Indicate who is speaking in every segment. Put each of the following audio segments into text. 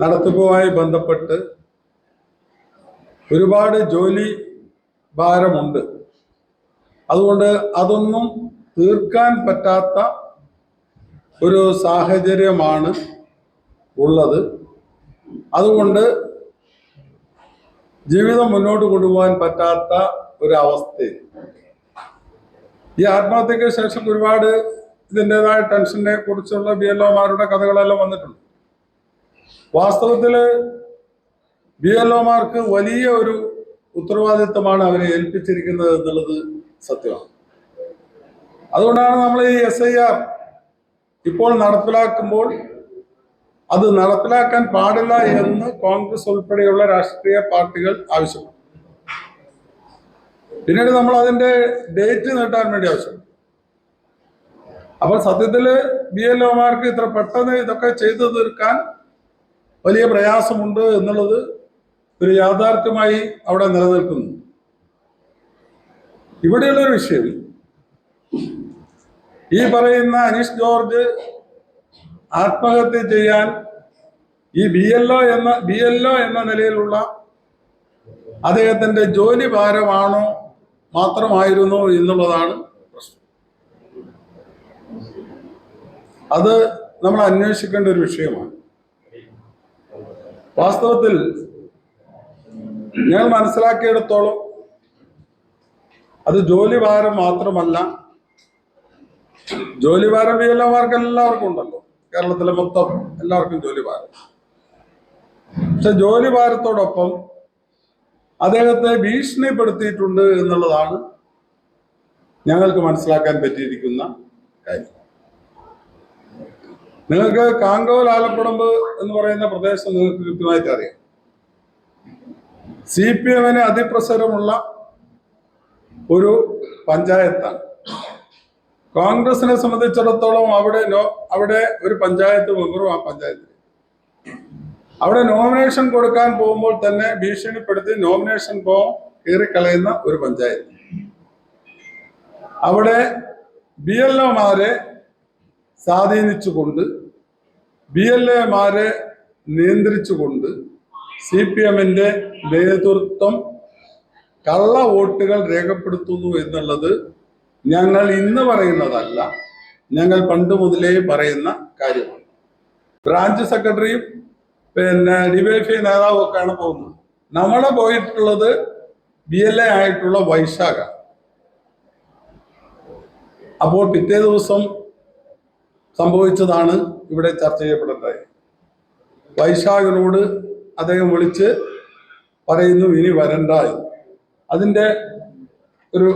Speaker 1: നടത്തിപ്പുമായി ബന്ധപ്പെട്ട് ഒരുപാട് ജോലി ഭാരമുണ്ട്. അതുകൊണ്ട് അതൊന്നും തീർക്കാൻ പറ്റാത്ത ഒരു സാഹചര്യമാണ് ഉള്ളത്. അതുകൊണ്ട് ജീവിതം മുന്നോട്ട് കൊണ്ടുപോകാൻ പറ്റാത്ത ഒരു അവസ്ഥയിൽ ഈ ആത്മഹത്യക്ക് ശേഷം ഒരുപാട് ഇതിന്റെതായ ടെൻഷനെ കുറിച്ചുള്ള ബി എൽ ഒമാരുടെ കഥകളെല്ലാം വന്നിട്ടുണ്ട്. വാസ്തവത്തിൽ ബി എൽ ഒമാർക്ക് വലിയ ഒരു ഉത്തരവാദിത്തമാണ് അവരെ ഏൽപ്പിച്ചിരിക്കുന്നത് എന്നുള്ളത് സത്യമാണ്. അതുകൊണ്ടാണ് നമ്മൾ ഈ എസ് ഐ ആർ ഇപ്പോൾ നടപ്പിലാക്കുമ്പോൾ അത് നടപ്പിലാക്കാൻ പാടില്ല എന്ന് കോൺഗ്രസ് ഉൾപ്പെടെയുള്ള രാഷ്ട്രീയ പാർട്ടികൾ ആവശ്യപ്പെട്ടു. പിന്നീട് നമ്മൾ അതിന്റെ ഡേറ്റ് നീട്ടാൻ വേണ്ടി ആവശ്യപ്പെട്ടു. അപ്പോൾ സത്യത്തിൽ ബി എൽ ഒമാർക്ക് ഇത്ര പെട്ടെന്ന് ഇതൊക്കെ ചെയ്തു തീർക്കാൻ വലിയ പ്രയാസമുണ്ട് എന്നുള്ളത് ഒരു യാഥാർത്ഥ്യമായി അവിടെ നിലനിൽക്കുന്നു. ഇവിടെയുള്ള ഒരു വിഷയം. ഈ പറയുന്ന അനീഷ് ജോർജ് ആത്മഹത്യ ചെയ്യാൻ ഈ ബി എൽ എന്ന ബി എൽ എന്ന നിലയിലുള്ള അദ്ദേഹത്തിന്റെ ജോലി ഭാരമാണോ മാത്രമായിരുന്നു എന്നുള്ളതാണ് പ്രശ്നം. അത് നമ്മൾ അന്വേഷിക്കേണ്ട ഒരു വിഷയമാണ്. വാസ്തവത്തിൽ ഞാൻ മനസ്സിലാക്കിയിടത്തോളം അത് ജോലി ഭാരം മാത്രമല്ല ജോലി ഭാരം ബി എൽ എല്ലാവർക്കും ഉണ്ടല്ലോ. കേരളത്തിലെ മൊത്തം എല്ലാവർക്കും ജോലി ഭാരം. പക്ഷെ ജോലി ഭാരത്തോടൊപ്പം അദ്ദേഹത്തെ ഭീഷണിപ്പെടുത്തിയിട്ടുണ്ട് എന്നുള്ളതാണ് ഞങ്ങൾക്ക് മനസ്സിലാക്കാൻ പറ്റിയിരിക്കുന്ന കാര്യം. നിങ്ങൾക്ക് കാങ്കോൽ ആലപ്പുഴമ്പ് എന്ന് പറയുന്ന പ്രദേശം നിങ്ങൾക്ക് കൃത്യമായിട്ട് അറിയാം. സി പി എമ്മിന് അതിപ്രസരമുള്ള ഒരു പഞ്ചായത്താണ്. കോൺഗ്രസിനെ സംബന്ധിച്ചിടത്തോളം അവിടെ അവിടെ ഒരു പഞ്ചായത്ത് മെമ്പറും ആ പഞ്ചായത്തിൽ അവിടെ നോമിനേഷൻ കൊടുക്കാൻ പോകുമ്പോൾ തന്നെ ഭീഷണിപ്പെടുത്തി നോമിനേഷൻ പോ കീറിക്കളയുന്ന ഒരു പഞ്ചായത്ത്. അവിടെ ബി എൽ ഒമാരെ സ്വാധീനിച്ചുകൊണ്ട് ബി എൽ എമാരെ നിയന്ത്രിച്ചുകൊണ്ട് സി പി എമ്മിന്റെ നേതൃത്വം കള്ള വോട്ടുകൾ രേഖപ്പെടുത്തുന്നു എന്നുള്ളത് ഞങ്ങൾ ഇന്ന് പറയുന്നതല്ല. ഞങ്ങൾ പണ്ട് മുതലേ പറയുന്ന കാര്യമാണ്. ബ്രാഞ്ച് സെക്രട്ടറിയും പിന്നെ ഡിവൈഫൈ നേതാവും ഒക്കെയാണ് പോകുന്നത്. നമ്മളെ പോയിട്ടുള്ളത് ബി എൽ എ ആയിട്ടുള്ള വൈശാഖ അപ്പോൾ പിറ്റേ ദിവസം സംഭവിച്ചതാണ് ഇവിടെ ചർച്ച ചെയ്യപ്പെടേണ്ടത്. വൈശാഖിനോട് അദ്ദേഹം വിളിച്ച് പറയുന്നു ഇനി വരണ്ട. അതിന്റെ ഒരു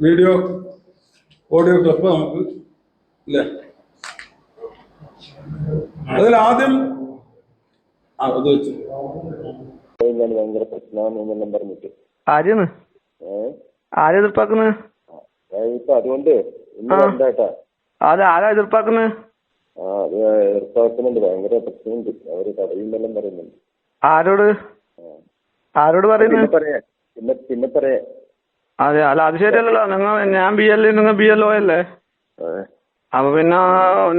Speaker 1: വീഡിയോ ഓഡിയോ ക്ലിപ്പ് നമുക്ക് ഇല്ലേ? അതിൽ ആദ്യം ആ അത് വെച്ചു.
Speaker 2: ഞാൻ ഭയങ്കര പ്രശ്നമാണെന്നെല്ലാം പറഞ്ഞിട്ട്
Speaker 3: ആര്യാണ്?
Speaker 2: ഏഹ്
Speaker 3: ആരെ എതിർപ്പാക്കുന്നത്?
Speaker 2: ഇപ്പൊ അതുകൊണ്ട് ഇന്ന്.
Speaker 3: അത് ആരാ എതിർപ്പാക്കുന്നത്
Speaker 2: ആ അത് ഏർപ്പാക്കുന്നുണ്ട് ഭയങ്കര പ്രശ്നമുണ്ട്. അവർ തടയുന്നെല്ലാം പറയുന്നുണ്ട്.
Speaker 3: ആരോട്? ആരോട്
Speaker 2: പിന്നെ
Speaker 3: പറയുന്നത്
Speaker 2: പറയാ. പിന്നെ പിന്നെ പറയാ.
Speaker 3: അതെ അല്ല അത് ശരിയല്ലല്ലോ. നിങ്ങൾ ഞാൻ ബി എൽ നിങ്ങൾ ബി എൽ ഒ അല്ലേ? അപ്പൊ പിന്നെ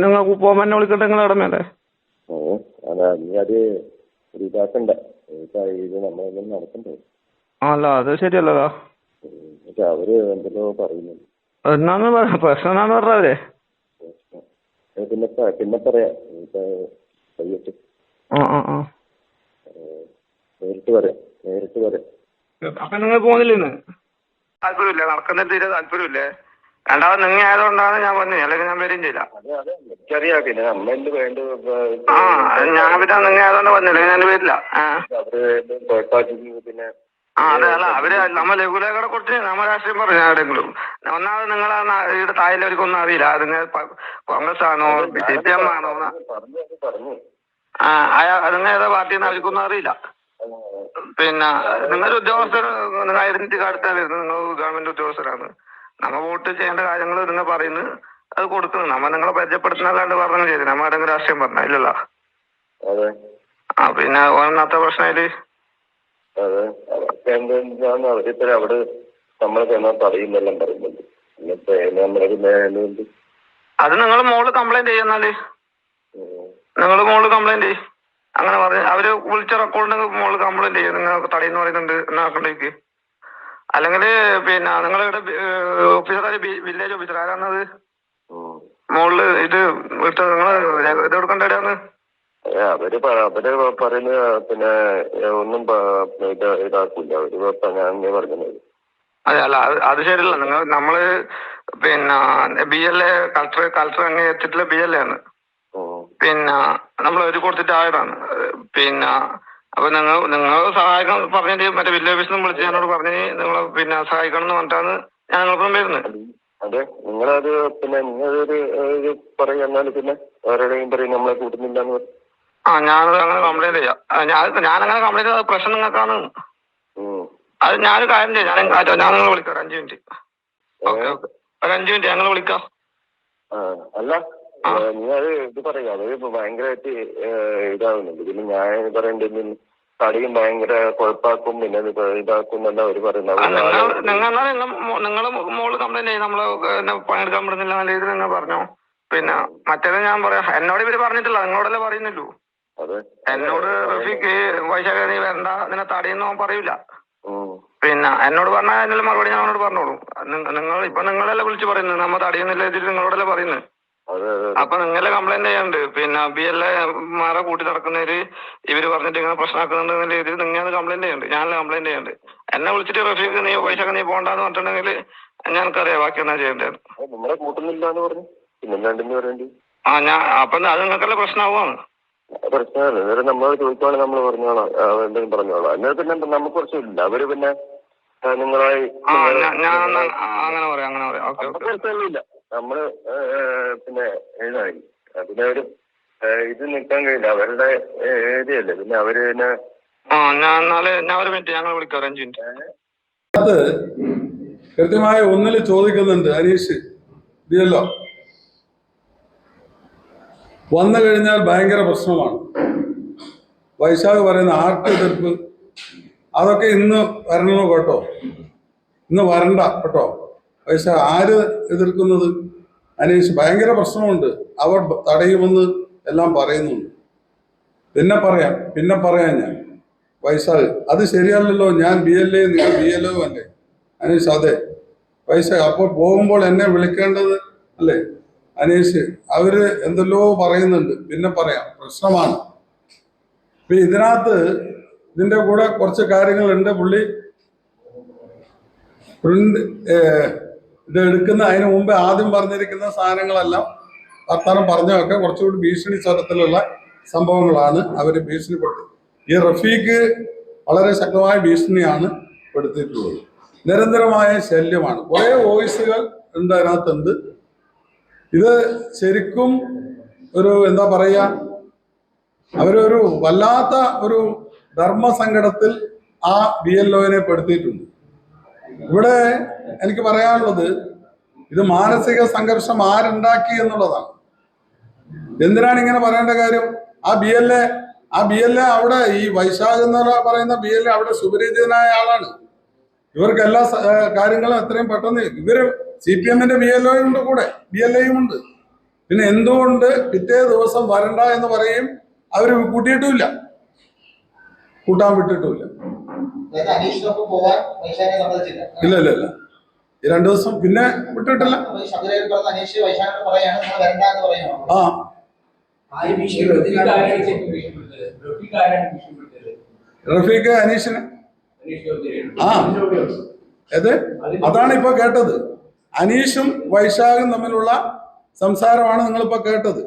Speaker 3: നിങ്ങൾ പോകുമ്പോ എന്നെ വിളിക്കട്ടെ നിങ്ങൾ ഇടമല്ലേ
Speaker 2: ഏഹ് അതാ നീ അത് ഒരു ഇതാക്കണ്ട ഇപ്പൊ ഇത് നമ്മളെല്ലാം നടക്കണ്ടേ?
Speaker 3: അല്ല അത് ശരിയല്ലല്ലോ.
Speaker 2: അവർ എന്തെല്ലോ പറയുന്നുണ്ട്.
Speaker 3: എന്നാന്ന് പറയാ പ്രശ്നം എന്നാന്ന് പറഞ്ഞവരെ
Speaker 2: ഏ, പിന്നെ പിന്നെ പറയാം. കഴിയട്ടെ
Speaker 3: ആ ആ ആ.
Speaker 2: ഏഹ് നേരിട്ട് പറയാം. നേരിട്ട് പറയാം.
Speaker 3: അപ്പൊ നിങ്ങൾ പോകുന്നില്ലെന്ന് താല്പര്യമില്ല. നടക്കുന്ന തീരെ താല്പര്യമില്ലേ. രണ്ടാമത് നിങ്ങൾ ആയതുകൊണ്ടാണ് ഞാൻ വന്നത് അല്ലെങ്കിൽ ഞാൻ വരികയും ചെയ്യില്ല.
Speaker 2: നമ്മളെന്ത് വേണ്ട
Speaker 3: ആ ഞാൻ പിന്നെ നിങ്ങൾ ആയതുകൊണ്ട് വന്നില്ല. ഞാൻ വരില്ല. ആ.
Speaker 2: അവർ പിന്നെ
Speaker 3: അതെ അല്ല അവർ നമ്മ ലഘുലേഖയുടെ കുറിച്ച് നമ്മ രാഷ്ട്രീയം പറഞ്ഞു ആരെങ്കിലും. ഒന്നാമത് നിങ്ങൾ ഇവിടെ തായിലവർക്കൊന്നും അറിയില്ല. അത് നിങ്ങൾ പ- കോൺഗ്രസ് ആണോ സി പി എം ആണോ ആ അതിന് നിങ്ങൾ ഏതാ പാർട്ടിന്ന് അവർക്കൊന്നും അറിയില്ല. പിന്നെ നിങ്ങളുടെ ഉദ്യോഗസ്ഥർ നിങ്ങൾ ഐഡന്റിറ്റി കാർഡ് വരുന്നത് നിങ്ങൾ ഗവൺമെന്റ് ഉദ്യോഗസ്ഥരാണ് നമ്മ വോട്ട് ചെയ്യേണ്ട കാര്യങ്ങൾ നിങ്ങൾ പറയുന്നു അത് കൊടുക്കുന്നു. നമ്മ നിങ്ങളെ പരിചയപ്പെടുത്തുന്നല്ലാണ്ട് പറഞ്ഞു ചെയ്തു നമ്മ ആരെങ്കിലും രാഷ്ട്രീയം പറഞ്ഞ ഇല്ലല്ലോ. ആ പിന്നെ ഒന്നാമത്തെ പ്രശ്നമായിട്ട്
Speaker 2: എന്താന്ന് അവരിപ്പോ അവിടെ നമ്മളെ ചെന്നാൽ തടയുന്നെല്ലാം പറയുന്നുണ്ട്. നമ്മളൊരു മേലുണ്ട്
Speaker 3: അത് നിങ്ങൾ മോൾ കംപ്ലൈന്റ് ചെയ്യുന്നാൽ നിങ്ങൾ മോൾ കംപ്ലൈന്റ് ചെയ്യും. അങ്ങനെ പറഞ്ഞു അവർ വിളിച്ച റെക്കോർഡിന് മോൾ കംപ്ലൈന്റ് ചെയ്യും. നിങ്ങൾ തടയെന്ന് പറയുന്നുണ്ട് എന്നാക്കണ്ടേക്ക് അല്ലെങ്കിൽ പിന്നെ നിങ്ങളുടെ ഓഫീസർ വില്ലേജ് ഓഫീസർ. ആരാണത്?
Speaker 2: മോൾ
Speaker 3: മോളിൽ ഇത് വിളിച്ച നിങ്ങൾ ഇത് കൊടുക്കേണ്ട
Speaker 2: അവർ അവർ പറയുന്ന പിന്നെ ഒന്നും ഇത് ഇതാക്കൂല. അവർ ഞാൻ പറഞ്ഞത്.
Speaker 3: അതെ അല്ല അത് ശരിയല്ല. നിങ്ങൾ നമ്മൾ പിന്നെ B L A culture culture അങ്ങനെ എത്തിയിട്ടുള്ള ബി എൽ എ ആണ്. പിന്നെ നമ്മൾ ഒരു കൊടുത്തിട്ട് ആയതാണ്. പിന്നെ അപ്പൊ നിങ്ങൾ നിങ്ങൾ സഹായിക്കണം പറഞ്ഞിട്ട് മറ്റേ വില്ലേജ് ഓഫീസിൽ നിന്ന് വിളിച്ച് ഞാനോട് പറഞ്ഞ് നിങ്ങൾ പിന്നെ സഹായിക്കണം എന്ന് പറഞ്ഞിട്ടാണ് ഞാൻ നിങ്ങൾക്കൊപ്പം വരുന്നത്
Speaker 2: അതെ നിങ്ങളത് പിന്നെ നിങ്ങളൊരു ഇത് പറയും എന്നാൽ പിന്നെ ആരുടെയും പറയും നമ്മളെ കൂട്ടുന്നില്ല എന്ന്
Speaker 3: ആ ഞാൻ അങ്ങനെ കംപ്ലൈന്റ് ചെയ്യാം. ഞാൻ ഞാൻ അങ്ങനെ കംപ്ലൈന്റ് ചെയ്ത പ്രശ്നം നിങ്ങൾക്കാണ്. അത് ഞാനൊരു കാര്യം ചെയ്യാം. ഞാൻ കാറ്റോ ഞാൻ നിങ്ങൾ വിളിക്കാം. ഒരു അഞ്ച് മിനിറ്റ്. ഓക്കെ ഒരു അഞ്ച് മിനിറ്റ് ഞങ്ങൾ വിളിക്കാം.
Speaker 2: അല്ല നിങ്ങൾ ഇത് പറയുക. അത് ഭയങ്കരമായിട്ട് ഇതാവുന്നുണ്ട്. പിന്നെ ഞാൻ പറയേണ്ടത് തടിയും ഭയങ്കര കുഴപ്പാക്കും പിന്നെ ഇത് ഇതാക്കും എന്നല്ല അവർ പറയുന്നത്.
Speaker 3: നിങ്ങൾ മോൾ കംപ്ലൈന്റ് ചെയ്യും. നമ്മൾ പണിയെടുക്കാൻ പറ്റുന്നില്ല നല്ല രീതിയിൽ നിങ്ങൾ പറഞ്ഞോ. പിന്നെ മറ്റേത് ഞാൻ പറയാം. എന്നോട് ഇവർ പറഞ്ഞിട്ടില്ല. നിങ്ങളോടല്ലേ പറയുന്നുള്ളൂ.
Speaker 2: അതെ
Speaker 3: എന്നോട് റഫീഖ് വൈശാഖ നീ വരണ്ട നിന്നെ തടയുന്ന പറയൂല. പിന്നെ എന്നോട് പറഞ്ഞാൽ അതിനുള്ള മറുപടി ഞാൻ അവനോട് പറഞ്ഞോളൂ. നിങ്ങൾ ഇപ്പൊ നിങ്ങളല്ലേ വിളിച്ച് പറയുന്നത് നമ്മ തടയുന്നില്ല ഇതിൽ നിങ്ങളോടല്ലേ പറയുന്നത് അപ്പൊ നിങ്ങളെ കംപ്ലൈന്റ് ചെയ്യാണ്ട്. പിന്നെ ബി എൽ മാരെ കൂട്ടി നടക്കുന്നവര് ഇവർ പറഞ്ഞിട്ട് ഇങ്ങനെ പ്രശ്നമാക്കുന്നുണ്ട് എന്നുള്ള രീതിയിൽ നിങ്ങൾ കംപ്ലൈന്റ് ചെയ്യണ്ട്. ഞാനല്ലേ കംപ്ലൈന്റ് ചെയ്യണ്ട്. എന്നെ വിളിച്ചിട്ട് റഫീഖ് നീ പൈസ നീ പോണ്ടെന്ന് പറഞ്ഞിട്ടുണ്ടെങ്കിൽ ഞങ്ങൾക്കറിയാം ബാക്കി എന്നാ ചെയ്യേണ്ടത്. ആ ഞാൻ അപ്പൊ അത് നിങ്ങൾക്കല്ലേ പ്രശ്നമാവുമാണ്
Speaker 2: പ്രശ്നമല്ല. ഇവരെ നമ്മളോട് ചോദിക്കുവാണെങ്കിൽ നമ്മൾ പറഞ്ഞോളാം. എന്തെങ്കിലും പറഞ്ഞോളാം. എന്നാൽ പിന്നെ നമുക്ക് കുറച്ചില്ല അവർ പിന്നെ നിങ്ങളായി
Speaker 3: അങ്ങനെ പറയാം അങ്ങനെ പറയാം. ഓക്കെ
Speaker 2: നമുക്ക്
Speaker 3: ഓക്കെ
Speaker 2: പ്രശ്നമൊന്നുമില്ല. നമ്മൾ പിന്നെ എഴുതായി പിന്നെ അവർ ഇത് നിൽക്കാൻ കഴിയില്ല. അവരുടെ ഏരിയല്ലേ പിന്നെ അവർ പിന്നെ
Speaker 3: ആ ഞാൻ എന്നാൽ ഞാൻ ഒരു മിനിറ്റ്. ഞങ്ങൾ വിളിക്കാം. അഞ്ച് മിനിറ്റ്.
Speaker 1: അത് കൃത്യമായ ഒന്നിൽ ചോദിക്കുന്നുണ്ട് ഹരീഷ്. ഇതിയല്ലോ വന്നു കഴിഞ്ഞാൽ ഭയങ്കര പ്രശ്നമാണ്. വൈശാഖ് പറയുന്ന ആർട്ട് എതിർപ്പ്. അതൊക്കെ ഇന്ന് വരണോ കേട്ടോ. ഇന്ന് വരണ്ട കേട്ടോ. വൈശാഖ് ആര് എതിർക്കുന്നത്? അനീഷ് ഭയങ്കര പ്രശ്നമുണ്ട്. അവർ തടയുമെന്ന് എല്ലാം പറയുന്നുണ്ട്. പിന്നെ പറയാം. പിന്നെ പറയാം ഞാൻ. വൈശാഖ് അത് ശരിയല്ലല്ലോ. ഞാൻ ബി എൽ എ നിങ്ങൾ ബി എൽ ഒ അല്ലേ? അനീഷ് അതെ. വൈശാഖ് അപ്പോൾ പോകുമ്പോൾ എന്നെ വിളിക്കേണ്ടത് അല്ലേ? അനീഷ് അവർ എന്തെല്ലോ പറയുന്നുണ്ട്. പിന്നെ പറയാം. പ്രശ്നമാണ്. ഇപ്പൊ ഇതിനകത്ത് ഇതിന്റെ കൂടെ കുറച്ച് കാര്യങ്ങളുണ്ട്. പുള്ളി പ്രിന്റ് ഇത് എടുക്കുന്ന അതിന് മുമ്പ് ആദ്യം പറഞ്ഞിരിക്കുന്ന സാധനങ്ങളെല്ലാം വർത്തമാനം പറഞ്ഞൊക്കെ കുറച്ചുകൂടി ഭീഷണി സ്വരത്തിലുള്ള സംഭവങ്ങളാണ് അവർ ഭീഷണിപ്പെടുത്തി ഈ റഫീഖ് വളരെ ശക്തമായ ഭീഷണിയാണ് പെടുത്തിയിട്ടുള്ളത്. നിരന്തരമായ ശല്യമാണ്. കുറേ വോയിസുകൾ ഉണ്ട് അതിനകത്തുണ്ട്. ഇത് ശരിക്കും ഒരു എന്താ പറയുക അവരൊരു വല്ലാത്ത ഒരു ധർമ്മസങ്കടത്തിൽ ആ ബി എൽ ഒനെ പെടുത്തിയിട്ടുണ്ട്. ഇവിടെ എനിക്ക് പറയാനുള്ളത് ഇത് മാനസിക സംഘർഷം ആരുണ്ടാക്കി എന്നുള്ളതാണ്. എന്തിനാണ് ഇങ്ങനെ പറയേണ്ട കാര്യം? ആ ബി എൽ എ ആ ബി എൽ എ അവിടെ ഈ വൈശാഖ് എന്ന് പറയുന്ന ബി എൽ എ അവിടെ സുപരിചിതനായ ആളാണ്. ഇവർക്ക് എല്ലാ കാര്യങ്ങളും എത്രയും പെട്ടെന്ന് ഇവർ സി പി എമ്മിന്റെ ബി എൽ ഒ ഉണ്ട് കൂടെ ബി എൽ എയും ഉണ്ട്. പിന്നെ എന്തുകൊണ്ട് പിറ്റേ ദിവസം വരണ്ട എന്ന് പറയും അവർ കൂട്ടിയിട്ടുമില്ല. കൂട്ടാൻ വിട്ടിട്ടുമില്ല. ഇല്ല ഇല്ല ഇല്ല. ഈ രണ്ടു ദിവസം പിന്നെ വിട്ടിട്ടില്ല. ആ.
Speaker 4: റഫീഖ്
Speaker 1: അനീഷിന്. ആ. ഏത്? അതാണ് ഇപ്പൊ കേട്ടത്. അനീഷും വൈശാഖും തമ്മിലുള്ള സംസാരമാണ് നിങ്ങളിപ്പോ കേട്ടത്.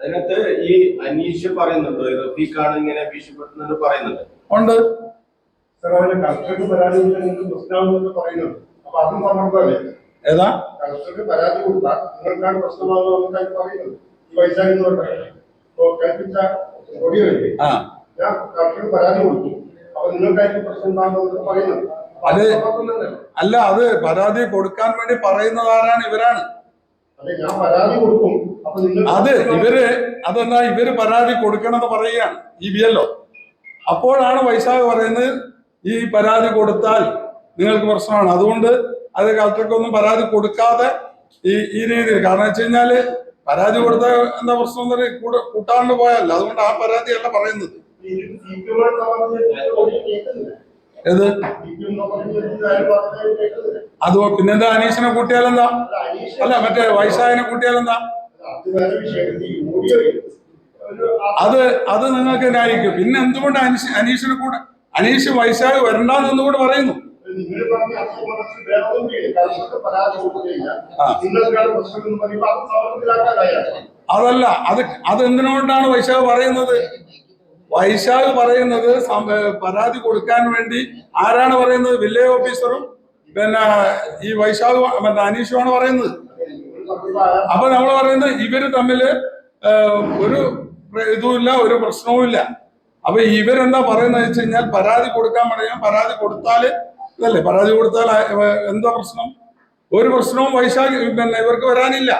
Speaker 5: അതിനകത്ത് ഈ അനീഷ് പറയുന്നുണ്ട് റഫീഖാണ് ഇങ്ങനെ ഭീഷണിപ്പെടുത്തുന്നത് പറയുന്നുണ്ട്.
Speaker 1: ഉണ്ട്. ഏതാ?
Speaker 6: കളക്ടർക്ക് പരാതി കൊടുത്താൽ നിങ്ങൾക്കാണ് പ്രശ്നമാകുന്നത് പറയുന്നത് ഈ വൈശാഖ് എന്ന് പറഞ്ഞാൽ ഇപ്പൊ
Speaker 1: ഓഡിയോ
Speaker 6: ഞാൻ കളക്ടർക്ക് പരാതി കൊടുത്തു. അപ്പൊ നിങ്ങൾക്കായിരിക്കും പ്രശ്നം പറയുന്നത് അപ്പൊ അത്?
Speaker 1: അല്ല അത് പരാതി കൊടുക്കാൻ വേണ്ടി പറയുന്നത് ആരാണ് ഇവരാണ് അത് ഇവർ അതെന്നാ ഇവർ പരാതി കൊടുക്കണമെന്ന് പറയുകയാണ് ഈ ബി എല്ലോ അപ്പോഴാണ് വൈശാഖ് പറയുന്നത് ഈ പരാതി കൊടുത്താൽ നിങ്ങൾക്ക് പ്രശ്നമാണ് അതുകൊണ്ട് അത് കളക്ടർക്കൊന്നും പരാതി കൊടുക്കാതെ ഈ ഈ രീതിയിൽ കാരണം വെച്ച് കഴിഞ്ഞാൽ പരാതി കൊടുത്ത എന്താ പ്രശ്നം എന്ന് കൂടെ കൂട്ടാണ്ട് പോയല്ല അതുകൊണ്ട് ആ പരാതിയല്ല പറയുന്നത് ഏത്? അത് പിന്നെന്താ അനീഷിനെ കൂട്ടിയാലെന്താ?
Speaker 6: അല്ല,
Speaker 1: മറ്റേ വൈശാഖിനെ കൂട്ടിയാലെന്താ?
Speaker 6: അത്
Speaker 1: അത് നിങ്ങൾക്ക് ന്യായിക്കും പിന്നെ എന്തുകൊണ്ട് അനീഷ് അനീഷിനെ കൂടെ അനീഷ് വൈശാഖ് വരണ്ടെന്ന് എന്തുകൊണ്ട് പറയുന്നു? അതല്ല അത് അത് എന്തിനോണ്ടാണ് വൈശാഖ് പറയുന്നത്? വൈശാഖ് പറയുന്നത് പരാതി കൊടുക്കാൻ വേണ്ടി ആരാണ് പറയുന്നത്? വില്ലേജ് ഓഫീസറും പിന്നെ ഈ വൈശാഖ് മറ്റേ അനീഷുമാണ് പറയുന്നത്. അപ്പൊ നമ്മൾ പറയുന്നത് ഇവർ തമ്മിൽ ഒരു ഇതുമില്ല ഒരു പ്രശ്നവുമില്ല അപ്പൊ ഇവരെന്താ പറയുന്നത് വെച്ച് കഴിഞ്ഞാൽ പരാതി കൊടുക്കാൻ പറയാം പരാതി കൊടുത്താൽ ഇതല്ലേ? പരാതി കൊടുത്താൽ എന്താ പ്രശ്നം? ഒരു പ്രശ്നവും വൈശാഖ് പിന്നെ ഇവർക്ക് വരാനില്ല.